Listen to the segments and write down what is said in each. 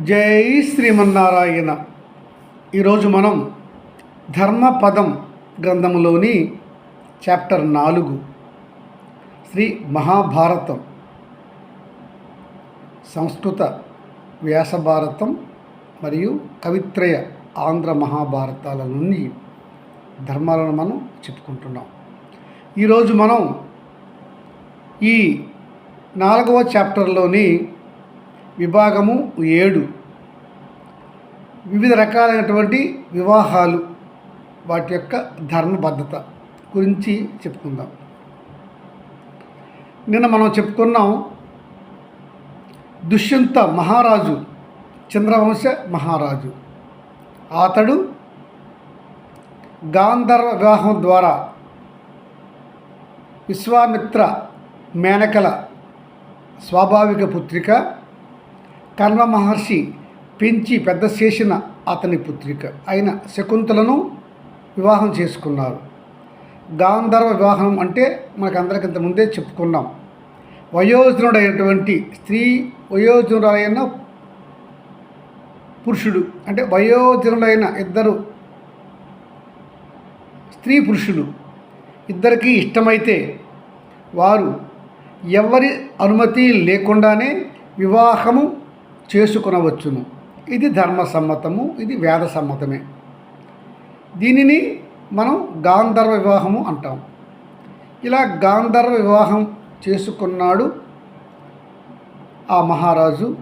జై శ్రీమన్నారాయణ. ఈరోజు మనం ధర్మపదం గ్రంథంలోని చాప్టర్ నాలుగు. శ్రీ మహాభారతం. సంస్కృత వ్యాసభారతం మరియు కవిత్రయ ఆంధ్ర మహాభారతాల నుండి ధర్మాలను మనం చెప్పుకుంటున్నాం. ఈరోజు మనం ఈ నాలుగవ చాప్టర్లోని విభాగము ఏడు. వివిధ రకాలైనటువంటి వివాహాలు వాటి యొక్క ధర్మబద్ధత గురించి చెప్పుకుందాం. నిన్న మనం చెప్పుకున్నాం దుష్యంత మహారాజు చంద్రవంశ మహారాజు. అతడు గాంధర్వ వివాహం ద్వారా విశ్వామిత్ర మేనకల స్వాభావిక పుత్రిక కర్మ మహర్షి పెంచి పెద్ద చేసిన అతని పుత్రిక అయిన శకుంతలను వివాహం చేసుకున్నారు. గాంధర్వ వివాహం అంటే మనకు ఇంత ముందే చెప్పుకున్నాం. వయోజనుడైనటువంటి స్త్రీ వయోజనుడైన పురుషుడు అంటే వయోజనులైన ఇద్దరు స్త్రీ పురుషులు ఇద్దరికీ ఇష్టమైతే వారు ఎవరి అనుమతి లేకుండానే వివాహము చేసుకునవచ్చును. ఇది ధర్మసమ్మతము ఇది వేద సమ్మతమే దీనిని మనం గాంధర్వ వివాహము అంటాం. ఇలా గాంధర్వ వివాహం చేసుకున్నాడు ఆ మహారాజు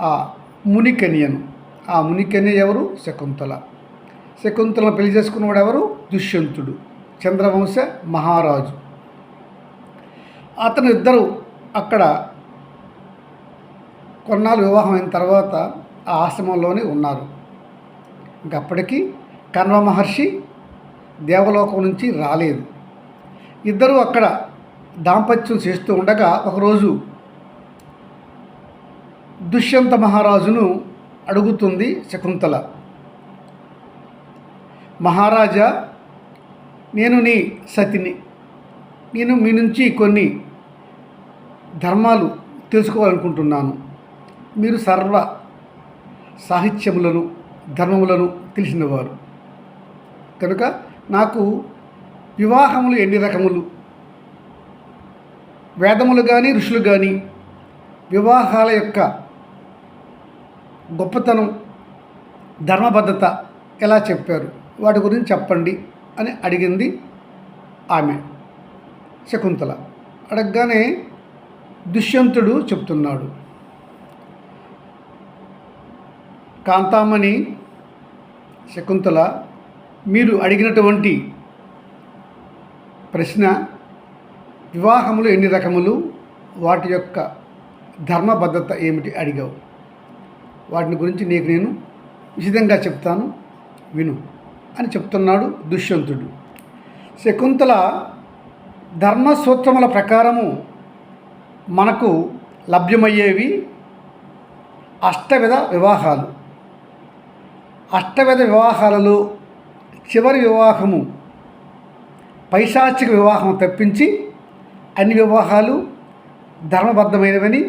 ఆ మునికన్యను. ఆ మునికన్య ఎవరు? శకుంతల. శకుంతలను పెళ్ళి చేసుకున్నవాడు ఎవరు? దుష్యంతుడు చంద్రవంశ మహారాజు. అతను ఇద్దరు అక్కడ కొన్నాళ్ళు వివాహం అయిన తర్వాత ఆ ఆశ్రమంలోనే ఉన్నారు. ఇంకప్పటికీ కన్వ మహర్షి దేవలోకం నుంచి రాలేదు. ఇద్దరూ అక్కడ దాంపత్యం చేస్తూ ఉండగా ఒకరోజు దుష్యంత మహారాజును అడుగుతుంది శకుంతల. మహారాజా నేను నీ సతిని. నేను మీ నుంచి కొన్ని ధర్మాలు తెలుసుకోవాలనుకుంటున్నాను. మీరు సర్వ సాహిత్యములను ధర్మములను తెలిసినవారు. కనుక నాకు వివాహములు ఎన్ని రకములు? వేదములు కానీ ఋషులు కానీ వివాహాల యొక్క గొప్పతనం ధర్మబద్ధత ఎలా చెప్పారు? వాటి గురించి చెప్పండి అని అడిగింది ఆమె శకుంతల. అడగగానే దుష్యంతుడు చెప్తున్నాడు. కాంతామణి శకుంతల మీరు అడిగినటువంటి ప్రశ్న వివాహములు ఎన్ని రకములు? వాటి యొక్క ధర్మబద్ధత ఏమిటి అడిగావు? వాటిని గురించి నీకు నేను విశదంగా చెప్తాను విను అని చెప్తున్నాడు దుష్యంతుడు. శకుంతల ధర్మసూత్రముల ప్రకారము మనకు లభ్యమయ్యేవి అష్టవిధ వివాహాలు. అష్టవిధ వివాహాలలో చివరి వివాహము పైశాచిక వివాహం తప్పించి అన్ని వివాహాలు ధర్మబద్ధమైనవని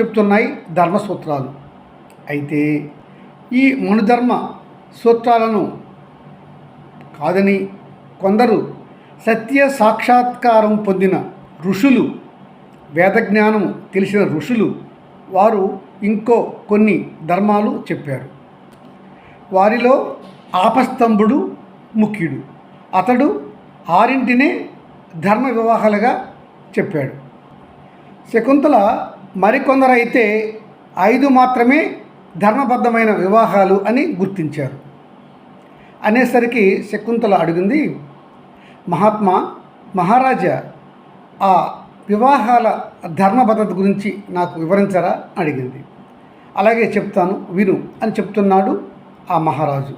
చెప్తున్నాయి ధర్మసూత్రాలు. అయితే ఈ మనుధర్మ సూత్రాలను కాదని కొందరు సత్య సాక్షాత్కారం పొందిన ఋషులు వేదజ్ఞానం తెలిసిన ఋషులు వారు ఇంకో కొన్ని ధర్మాలు చెప్పారు. వారిలో ఆపస్తంభుడు ముఖ్యుడు. అతడు ఆరింటినే ధర్మ వివాహాలుగా చెప్పాడు. శకుంతల మరికొందరైతే ఐదు మాత్రమే ధర్మబద్ధమైన వివాహాలు అని గుర్తించారు. అనేసరికి శకుంతల అడిగింది మహాత్మా మహారాజా ఆ వివాహాల ధర్మబద్ధత గురించి నాకు వివరించరా? అడిగింది. అలాగే చెప్తాను విను అని చెప్తున్నాడు ఆ మహారాజు.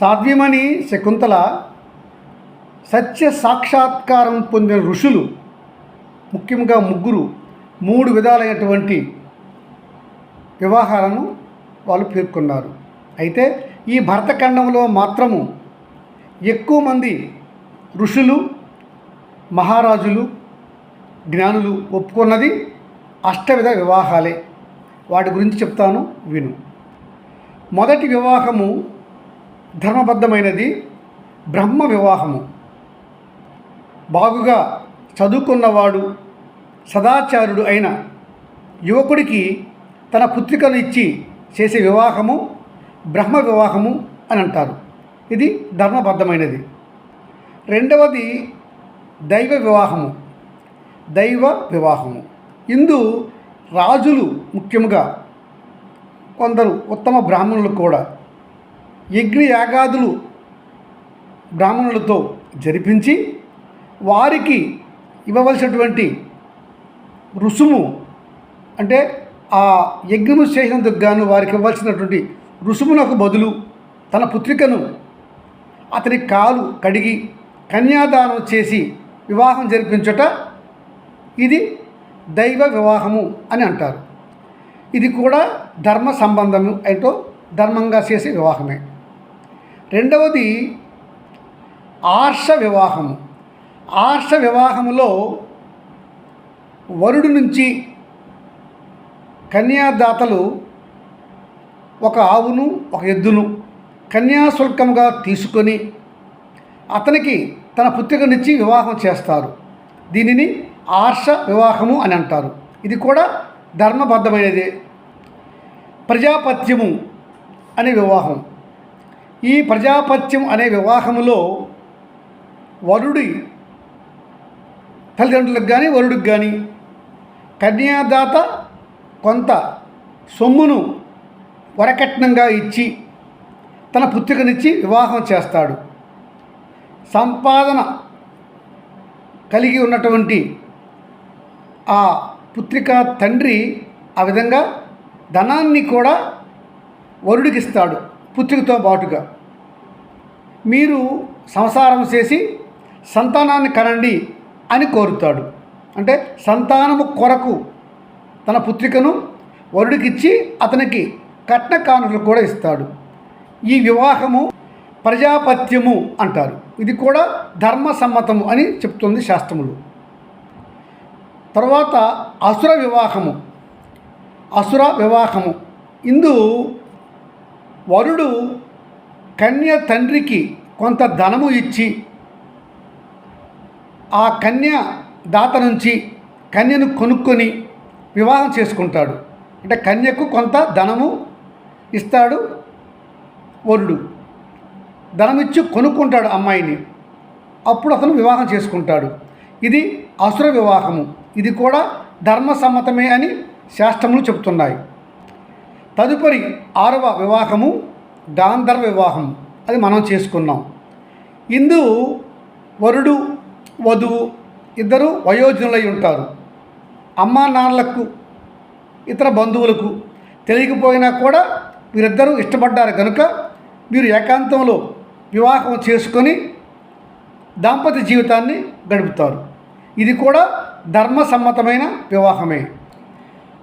సాధ్యమని శకుంతల సత్య సాక్షాత్కారం పొందిన ఋషులు ముఖ్యంగా ముగ్గురు మూడు విధాలైనటువంటి వివాహాలను వాళ్ళు పేర్కొన్నారు. అయితే ఈ భరతఖండంలో మాత్రము ఎక్కువ మంది ఋషులు మహారాజులు జ్ఞానులు ఒప్పుకున్నది అష్టవిధ వివాహాలే. వాటి గురించి చెప్తాను విను. మొదటి వివాహము ధర్మబద్ధమైనది బ్రహ్మ వివాహము. బాగుగా చదువుకున్నవాడు సదాచారుడు అయిన యువకుడికి తన పుత్రికను ఇచ్చి చేసే వివాహము బ్రహ్మ వివాహము అని అంటారు. ఇది ధర్మబద్ధమైనది. రెండవది దైవ వివాహము. దైవ వివాహము. ఇందు రాజులు ముఖ్యముగా కొందరు ఉత్తమ బ్రాహ్మణులు కూడా యజ్ఞ యాగాదులు బ్రాహ్మణులతో జరిపించి వారికి ఇవ్వవలసినటువంటి రుసుము అంటే ఆ యజ్ఞము చేసినందుకు గాను వారికి ఇవ్వాల్సినటువంటి రుసుమునకు బదులు తన పుత్రికను అతని కాలు కడిగి కన్యాదానం చేసి వివాహం జరిపించుట ఇది దైవ వివాహము అని అంటారు. ఇది కూడా ధర్మ సంబంధము ఏంటో ధర్మంగా చేసే వివాహమే. రెండవది ఆర్ష వివాహము. ఆర్ష వివాహములో వరుడు నుంచి కన్యాదాతలు ఒక ఆవును ఒక ఎద్దును కన్యాశుల్కంగా తీసుకొని అతనికి తన పుత్రికనిచ్చి వివాహం చేస్తారు. దీనిని ఆర్ష వివాహము అని అంటారు. ఇది కూడా ధర్మబద్ధమైనదే. ప్రజాపత్యము అనే వివాహం. ఈ ప్రజాపత్యం అనే వివాహములో వరుడి తల్లిదండ్రులకు కానీ వరుడికి కానీ కన్యాదాత కొంత సొమ్మును వరకట్నంగా ఇచ్చి తన పుత్రికనిచ్చి వివాహం చేస్తాడు. సంపాదన కలిగి ఉన్నటువంటి ఆ పుత్రిక తండ్రి ఆ విధంగా ధనాన్ని కూడా వరుడికిస్తాడు పుత్రికతో పాటుగా. మీరు సంసారం చేసి సంతానాన్ని కనండి అని కోరుతాడు. అంటే సంతానము కొరకు తన పుత్రికను వరుడికిచ్చి అతనికి కట్న కానుకలు కూడా ఇస్తాడు. ఈ వివాహము ప్రజాపత్యము అంటారు. ఇది కూడా ధర్మ సమ్మతము అని చెప్తుంది శాస్త్రములు. తర్వాత అసుర వివాహము. అసుర వివాహము. ఇందు వరుడు కన్య తండ్రికి కొంత ధనము ఇచ్చి ఆ కన్య దాత నుంచి కన్యను కొనుక్కొని వివాహం చేసుకుంటాడు. అంటే కన్యకు కొంత ధనము ఇస్తాడు వరుడు. ధనమిచ్చి కొనుక్కుంటాడు అమ్మాయిని. అప్పుడు అతను వివాహం చేసుకుంటాడు. ఇది అసుర వివాహము. ఇది కూడా ధర్మసమ్మతమే అని శాస్త్రములు చెబుతున్నాయి. తదుపరి ఆరవ వివాహము గాంధర్వ వివాహం అది మనం చేసుకున్నాం. ఇందు వరుడు వధువు ఇద్దరు వయోజనులై ఉంటారు. అమ్మా నాన్నలకు ఇతర బంధువులకు తెలియకపోయినా కూడా వీరిద్దరూ ఇష్టపడ్డారు కనుక వీరు ఏకాంతంలో వివాహం చేసుకొని దాంపత్య జీవితాన్ని గడుపుతారు. ఇది కూడా ధర్మసమ్మతమైన వివాహమే.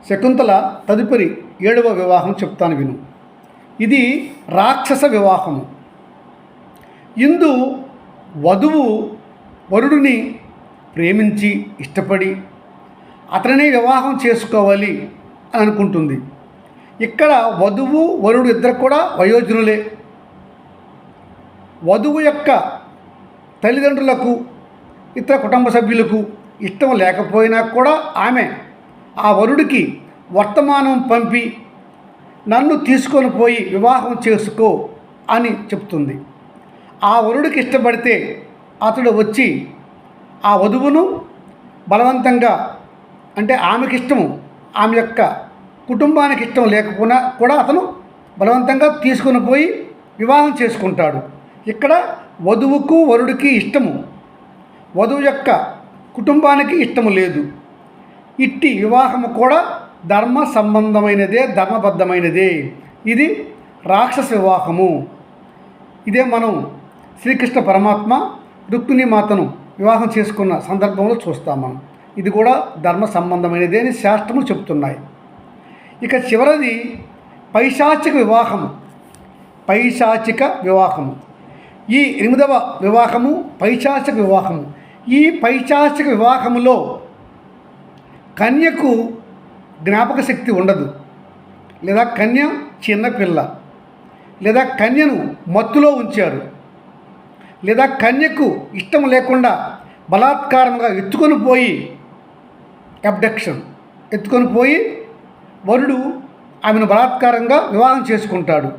శకుంతల తదుపరి ఏడవ వివాహం చెప్తాను విను. ఇది రాక్షస వివాహము. ఇందు వధువు వరుడిని ప్రేమించి ఇష్టపడి అతనినే వివాహం చేసుకోవాలి అని అనుకుంటుంది. ఇక్కడ వధువు వరుడు ఇద్దరు కూడా వయోజనులే. వధువు యొక్క తల్లిదండ్రులకు ఇతర కుటుంబ సభ్యులకు ఇష్టం లేకపోయినా కూడా ఆమె ఆ వరుడికి వర్తమానం పంపి నన్ను తీసుకొని పోయి వివాహం చేసుకో అని చెప్తుంది. ఆ వరుడికి ఇష్టపడితే అతడు వచ్చి ఆ వధువును బలవంతంగా అంటే ఆమెకి ఇష్టము ఆమె యొక్క కుటుంబానికి ఇష్టం లేకపోయినా కూడా అతను బలవంతంగా తీసుకొని పోయి వివాహం చేసుకుంటాడు. ఇక్కడ వధువుకు వరుడికి ఇష్టము. వధువు యొక్క కుటుంబానికి ఇష్టము లేదు. ఇట్టి వివాహము కూడా ధర్మ సంబంధమైనదే ధర్మబద్ధమైనదే. ఇది రాక్షస వివాహము. ఇదే మనం శ్రీకృష్ణ పరమాత్మ రుక్మిణి మాతను వివాహం చేసుకున్న సందర్భంలో చూస్తాం మనం. ఇది కూడా ధర్మ సంబంధమైనదే అని శాస్త్రములు చెబుతున్నాయి. ఇక చివరిది పైశాచిక వివాహము. పైశాచిక వివాహము. ఈ ఎనిమిదవ వివాహము పైశాచిక వివాహము. ఈ పైశాచిక వివాహములో కన్యకు జ్ఞాపక శక్తి ఉండదు. లేదా కన్య చిన్నపిల్ల లేదా కన్యను మత్తులో ఉంచారు. లేదా కన్యకు ఇష్టం లేకుండా బలాత్కారంగా ఎత్తుకొని పోయి అబ్డక్షన్. ఎత్తుకొని పోయి వరుడు ఆమెను బలాత్కారంగా వివాహం చేసుకుంటాడు.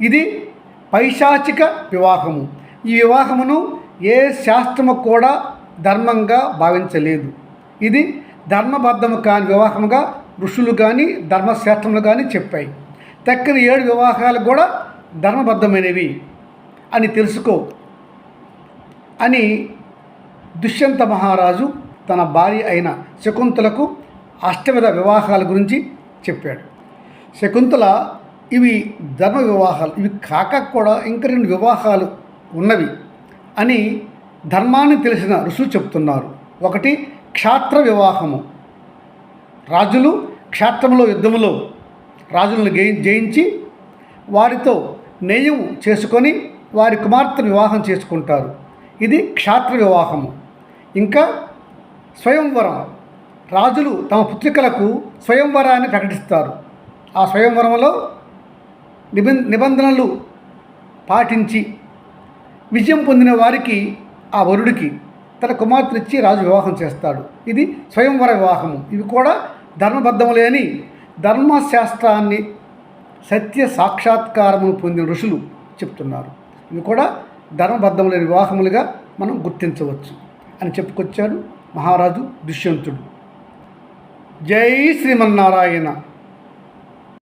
ఇది పైశాచిక వివాహము. ఈ వివాహమును ఏ శాస్త్రము కూడా ధర్మంగా భావించలేదు. ఇది ధర్మబద్ధము కాని వివాహముగా ఋషులు కానీ ధర్మశాస్త్రములు కానీ చెప్పాయి. తక్కిన ఏడు వివాహాలు కూడా ధర్మబద్ధమైనవి అని తెలుసుకో. అని దుష్యంత మహారాజు తన భార్య అయిన శకుంతలకు అష్టవిధ వివాహాల గురించి చెప్పాడు. శకుంతల ఇవి ధర్మ వివాహాలు ఇవి కాక కూడా ఇంకా రెండు వివాహాలు ఉన్నవి అని ధర్మాన్ని తెలిసిన ఋషులు చెప్తున్నారు. ఒకటి క్షాత్ర వివాహము. రాజులు క్షాత్రములో యుద్ధములో రాజులను జయించి వారితో నేయం చేసుకొని వారి కుమార్తెను వివాహం చేసుకుంటారు. ఇది క్షాత్ర వివాహము. ఇంకా స్వయంవరం. రాజులు తమ పుత్రికలకు స్వయంవరాన్ని ప్రకటిస్తారు. ఆ స్వయంవరంలో నిబం నిబంధనలు పాటించి విజయం పొందిన వారికి ఆ వరుడికి తన కుమార్తెనిచ్చి రాజు వివాహం చేస్తాడు. ఇది స్వయంవర వివాహము. ఇవి కూడా ధర్మబద్ధము లేని ధర్మశాస్త్రాన్ని సత్య సాక్షాత్కారమును పొందిన ఋషులు చెప్తున్నారు. ఇవి కూడా ధర్మబద్ధములైన వివాహములుగా మనం గుర్తించవచ్చు అని చెప్పుకొచ్చాడు మహారాజు దుష్యంతుడు. జై శ్రీమన్నారాయణ.